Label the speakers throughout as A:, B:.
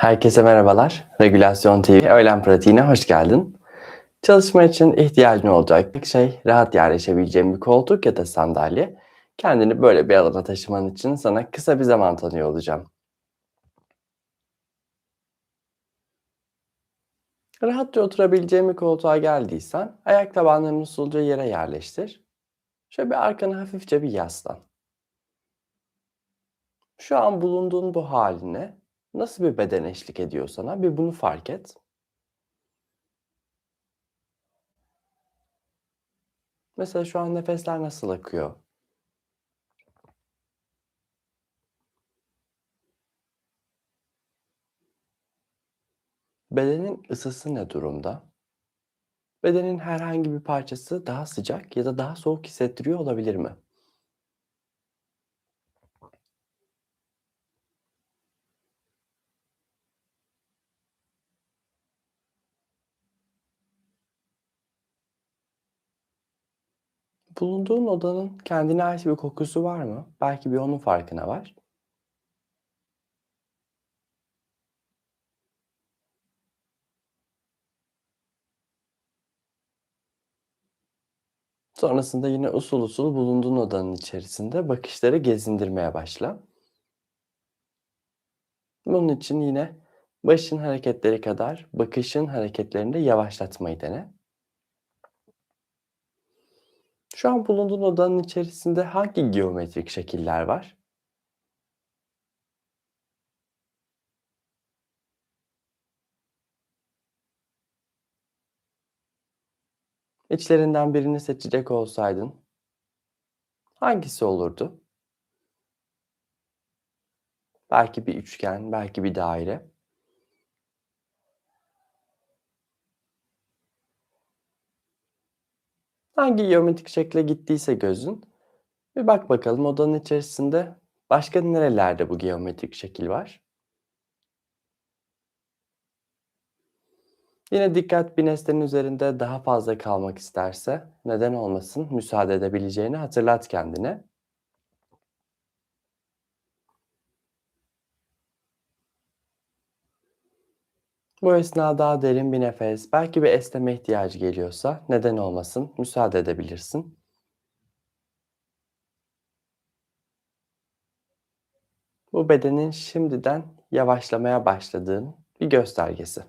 A: Herkese merhabalar. Regülasyon TV öğlen pratiğine hoş geldin. Çalışma için ihtiyacın olacak tek şey rahat yerleşebileceğin bir koltuk ya da sandalye. Kendini böyle bir alana taşıman için sana kısa bir zaman tanıyor olacağım. Rahatça oturabileceğin bir koltuğa geldiysen ayak tabanlarını usulca yere yerleştir. Şöyle bir arkana hafifçe bir yaslan. Şu an bulunduğun bu haline nasıl bir beden eşlik ediyor sana? Bir bunu fark et. Mesela şu an nefesler nasıl akıyor? Bedenin ısısı ne durumda? Bedenin herhangi bir parçası daha sıcak ya da daha soğuk hissettiriyor olabilir mi? Bulunduğun odanın kendine ait bir kokusu var mı? Belki bir onun farkına var. Sonrasında yine usul usul bulunduğun odanın içerisinde bakışları gezindirmeye başla. Bunun için yine başın hareketleri kadar bakışın hareketlerini de yavaşlatmayı dene. Şu an bulunduğun odanın içerisinde hangi geometrik şekiller var? İçlerinden birini seçecek olsaydın hangisi olurdu? Belki bir üçgen, belki bir daire. Hangi geometrik şekle gittiyse gözün, bir bak bakalım odanın içerisinde başka nerelerde bu geometrik şekil var? Yine dikkat bir nesnenin üzerinde daha fazla kalmak isterse neden olmasın müsaade edebileceğini hatırlat kendine. Bu esnada daha derin bir nefes, belki bir esneme ihtiyacı geliyorsa neden olmasın müsaade edebilirsin. Bu bedenin şimdiden yavaşlamaya başladığın bir göstergesi.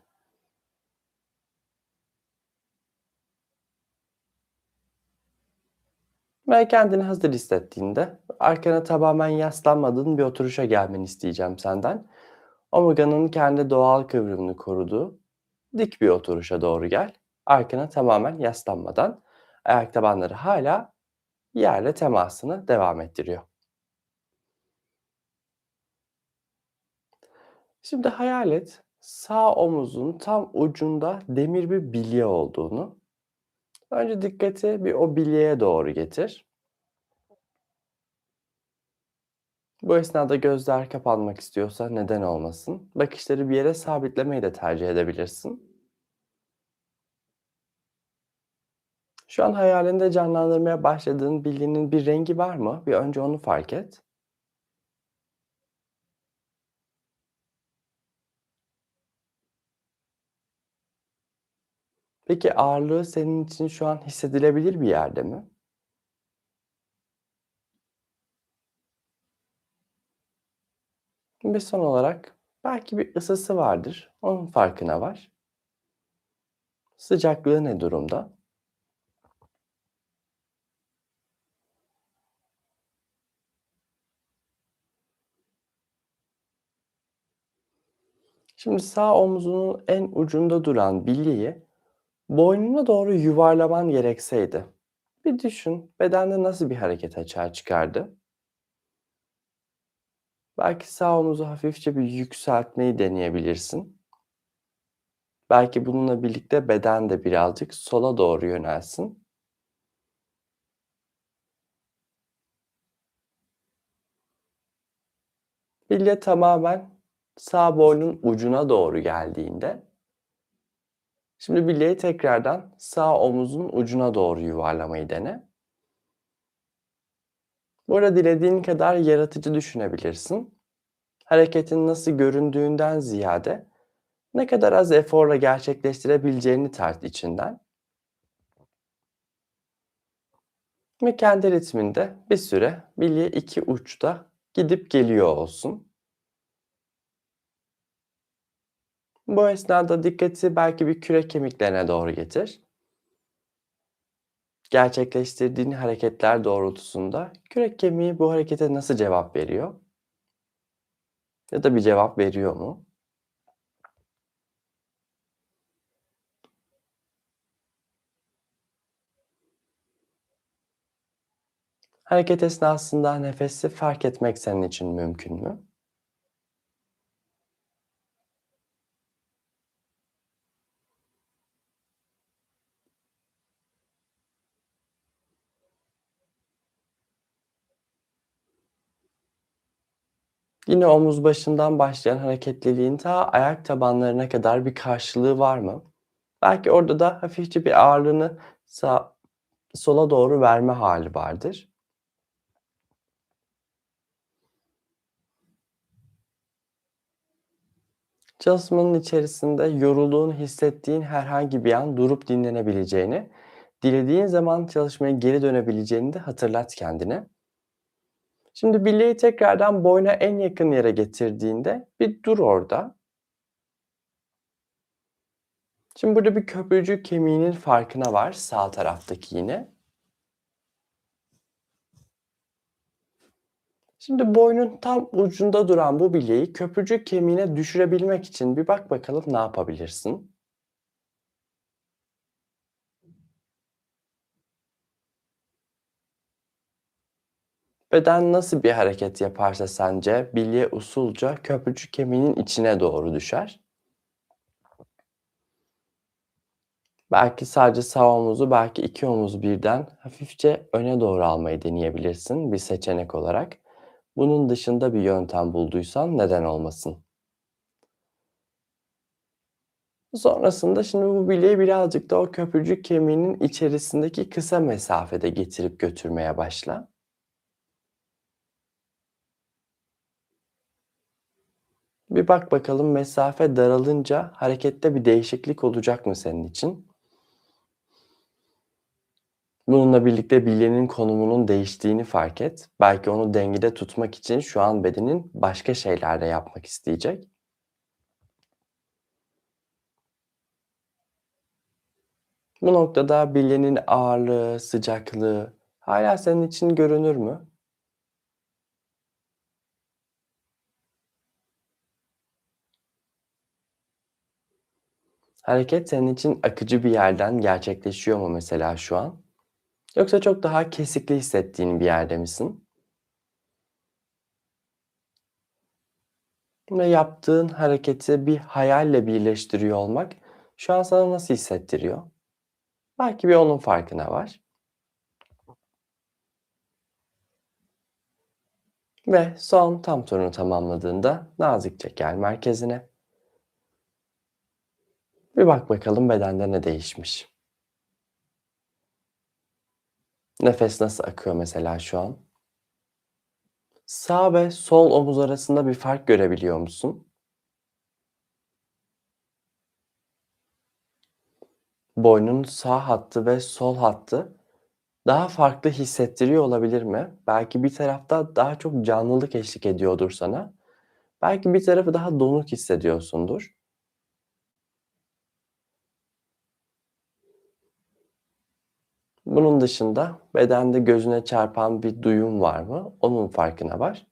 A: Ve kendini hazır hissettiğinde arkana tamamen yaslanmadığın bir oturuşa gelmeni isteyeceğim senden. Omurganın kendi doğal kıvrımını koruduğu dik bir oturuşa doğru gel. Arkana tamamen yaslanmadan ayak tabanları hala yerle temasını devam ettiriyor. Şimdi hayal et sağ omuzun tam ucunda demir bir bilye olduğunu. Önce dikkati bir o bilyeye doğru getir. Bu esnada gözler kapanmak istiyorsa neden olmasın? Bakışları bir yere sabitlemeyi de tercih edebilirsin. Şu an hayalinde canlandırmaya başladığın bildiğinin bir rengi var mı? Bir önce onu fark et. Peki ağırlığı senin için şu an hissedilebilir bir yerde mi? Ve son olarak belki bir ısısı vardır. Onun farkına var. Sıcaklığı ne durumda? Şimdi sağ omzunun en ucunda duran bilyeyi boynuna doğru yuvarlaman gerekseydi. Bir düşün, bedende nasıl bir hareket açığa çıkardı? Belki sağ omuzu hafifçe bir yükseltmeyi deneyebilirsin. Belki bununla birlikte beden de birazcık sola doğru yönelsin. Bilye tamamen sağ boynun ucuna doğru geldiğinde şimdi bilyeyi tekrardan sağ omuzun ucuna doğru yuvarlamayı dene. Burada dilediğin kadar yaratıcı düşünebilirsin. hareketin nasıl göründüğünden ziyade ne kadar az eforla gerçekleştirebileceğini tart içinden. Ve kendi ritminde bir süre bilye iki uçta gidip geliyor olsun. Bu esnada dikkati belki bir kürek kemiklerine doğru getir. Gerçekleştirdiğin hareketler doğrultusunda kürek kemiği bu harekete nasıl cevap veriyor? Ya da bir cevap veriyor mu? Hareket esnasında nefesi fark etmek senin için mümkün mü? Yine omuz başından başlayan hareketliliğin ta ayak tabanlarına kadar bir karşılığı var mı? Belki orada da hafifçe bir ağırlığını sağ, sola doğru verme hali vardır. Çalışmanın içerisinde yorulduğunu hissettiğin herhangi bir an durup dinlenebileceğini, dilediğin zaman çalışmaya geri dönebileceğini de hatırlat kendine. Şimdi bileği tekrardan boyna en yakın yere getirdiğinde bir dur orada. Şimdi burada bir köprücük kemiğinin farkına var sağ taraftaki yine. Şimdi boynun tam ucunda duran bu bileği köprücük kemiğine düşürebilmek için bir bak bakalım ne yapabilirsin? Beden nasıl bir hareket yaparsa sence bilye usulca köprücük kemiğinin içine doğru düşer. Belki sadece sağ omuzu, belki iki omuzu birden hafifçe öne doğru almayı deneyebilirsin bir seçenek olarak. Bunun dışında bir yöntem bulduysan neden olmasın? Sonrasında şimdi bu bileği birazcık da o köprücük kemiğinin içerisindeki kısa mesafede getirip götürmeye başla. Bir bak bakalım mesafe daralınca harekette bir değişiklik olacak mı senin için? Bununla birlikte bilyenin konumunun değiştiğini fark et. Belki onu dengede tutmak için şu an bedenin başka şeyler de yapmak isteyecek. Bu noktada bilyenin ağırlığı, sıcaklığı hala senin için görünür mü? Hareket senin için akıcı bir yerden gerçekleşiyor mu mesela şu an? Yoksa çok daha kesikli hissettiğin bir yerde misin? Ve yaptığın hareketi bir hayalle birleştiriyor olmak şu an sana nasıl hissettiriyor? Belki bir onun farkına var. Ve son tam turunu tamamladığında nazikçe gel merkezine. Bir bak bakalım bedende ne değişmiş. Nefes nasıl akıyor mesela şu an? Sağ ve sol omuz arasında bir fark görebiliyor musun? Boynun sağ hattı ve sol hattı daha farklı hissettiriyor olabilir mi? Belki bir tarafta daha çok canlılık eşlik ediyordur sana. Belki bir tarafı daha donuk hissediyorsundur. Bunun dışında bedende gözüne çarpan bir duyum var mı? Onun farkına var.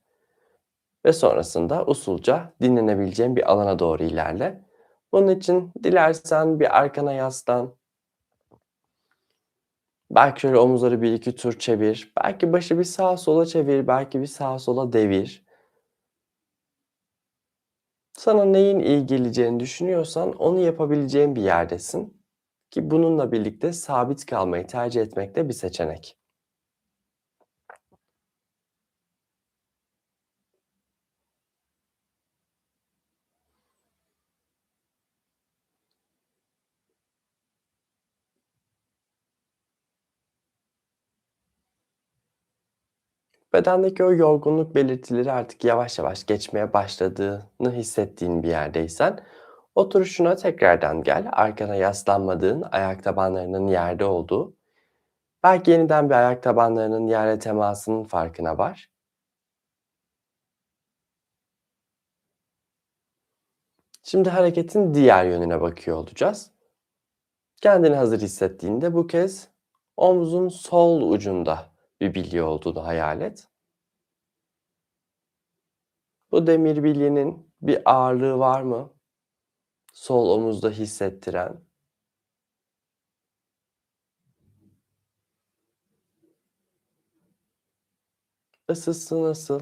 A: Ve sonrasında usulca dinlenebileceğin bir alana doğru ilerle. Bunun için dilersen bir arkana yaslan. Belki şöyle omuzları bir iki tur çevir. Belki başı bir sağa sola çevir. Belki bir sağa sola devir. Sana neyin iyi geleceğini düşünüyorsan onu yapabileceğin bir yerdesin. Ki bununla birlikte sabit kalmayı tercih etmek de bir seçenek. Bedendeki o yorgunluk belirtileri artık yavaş yavaş geçmeye başladığını hissettiğin bir yerdeysen oturuşuna tekrardan gel. Arkana yaslanmadığın, ayak tabanlarının yerde olduğu, belki yeniden bir ayak tabanlarının yerle temasının farkına var. Şimdi hareketin diğer yönüne bakıyor olacağız. Kendini hazır hissettiğinde bu kez omzun sol ucunda bir bilye olduğunu hayal et. Bu demir bilyenin bir ağırlığı var mı? Sol omuzda hissettiren. Isısı nasıl?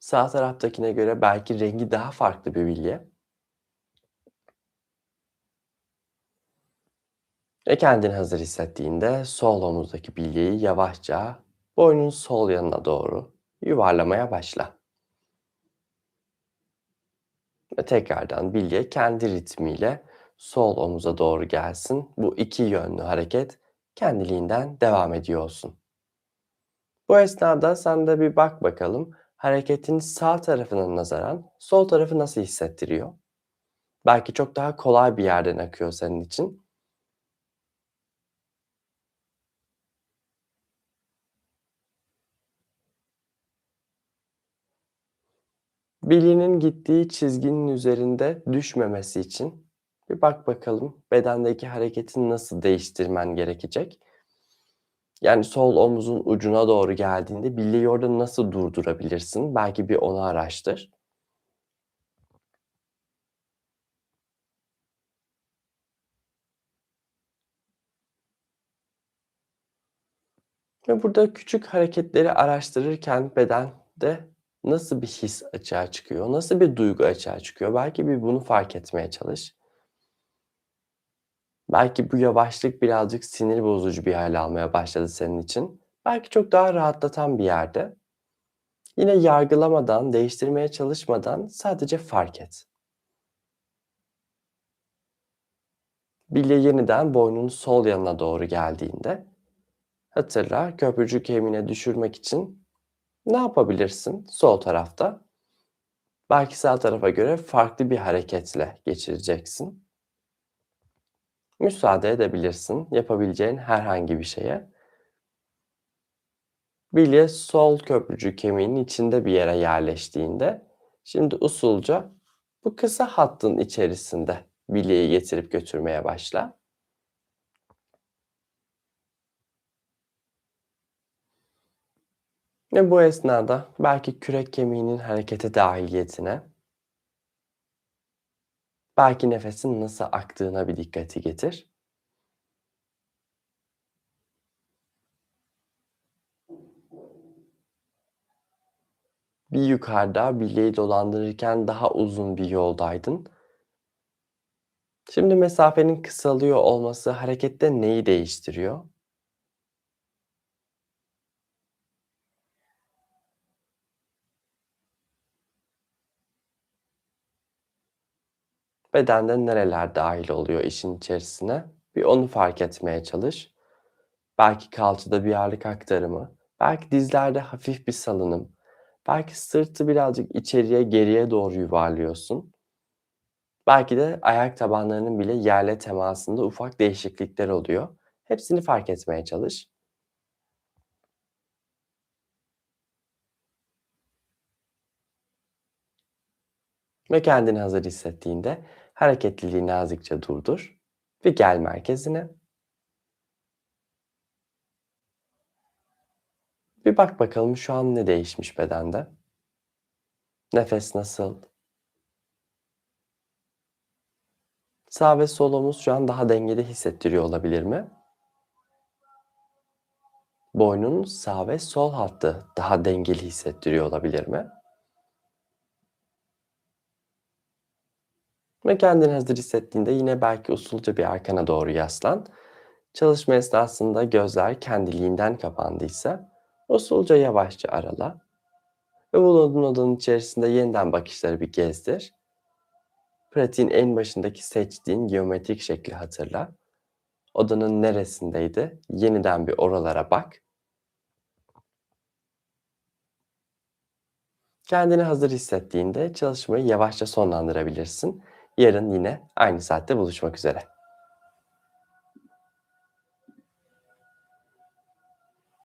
A: Sağ taraftakine göre belki rengi daha farklı bir bilye. Ve kendini hazır hissettiğinde sol omuzdaki bilyeyi yavaşça boynun sol yanına doğru yuvarlamaya başla. Ve tekrardan bilye kendi ritmiyle sol omuza doğru gelsin. Bu iki yönlü hareket kendiliğinden devam ediyor olsun. Bu esnada sen de bir bak bakalım hareketin sağ tarafına nazaran sol tarafı nasıl hissettiriyor? Belki çok daha kolay bir yerden akıyor senin için. Bilyenin gittiği çizginin üzerinde düşmemesi için bir bak bakalım bedendeki hareketi nasıl değiştirmen gerekecek? Yani sol omuzun ucuna doğru geldiğinde bilyeyi orada nasıl durdurabilirsin? Belki bir onu araştır. Ve burada küçük hareketleri araştırırken bedende nasıl bir his açığa çıkıyor, nasıl bir duygu açığa çıkıyor? Belki bir bunu fark etmeye çalış. Belki bu yavaşlık birazcık sinir bozucu bir hâl almaya başladı senin için. Belki çok daha rahatlatan bir yerde. Yine yargılamadan, değiştirmeye çalışmadan sadece fark et. Bilye yeniden boynun sol yanına doğru geldiğinde hatırla köprücük kemiğine düşürmek için ne yapabilirsin sol tarafta? Belki sağ tarafa göre farklı bir hareketle geçireceksin. Müsaade edebilirsin yapabileceğin herhangi bir şeye. Bilye sol köprücük kemiğinin içinde bir yere yerleştiğinde şimdi usulca bu kısa hattın içerisinde bilyeyi getirip götürmeye başla. Ve bu esnada belki kürek kemiğinin harekete dahiliyetine, belki nefesin nasıl aktığına bir dikkati getir. Bir yukarıda bilyeyi dolandırırken daha uzun bir yoldaydın. Şimdi mesafenin kısalıyor olması harekette neyi değiştiriyor? Bedende nereler dahil oluyor işin içerisine? Bir onu fark etmeye çalış. Belki kalçada bir ağırlık aktarımı, belki dizlerde hafif bir salınım, belki sırtı birazcık içeriye geriye doğru yuvarlıyorsun. Belki de ayak tabanlarının bile yerle temasında ufak değişiklikler oluyor. Hepsini fark etmeye çalış. Ve kendini hazır hissettiğinde hareketliliği nazikçe durdur ve gel merkezine. Bir bak bakalım şu an ne değişmiş bedende? Nefes nasıl? Sağ ve sol omuz şu an daha dengeli hissettiriyor olabilir mi? Boynun sağ ve sol hattı daha dengeli hissettiriyor olabilir mi? Ve kendini hazır hissettiğinde yine belki usulca bir arkana doğru yaslan. Çalışma esnasında gözler kendiliğinden kapandıysa usulca yavaşça arala. Ve bulunduğun odanın içerisinde yeniden bakışları bir gezdir. Pratiğin en başındaki seçtiğin geometrik şekli hatırla. Odanın neresindeydi? Yeniden bir oralara bak. Kendini hazır hissettiğinde çalışmayı yavaşça sonlandırabilirsin. Yarın yine aynı saatte buluşmak üzere.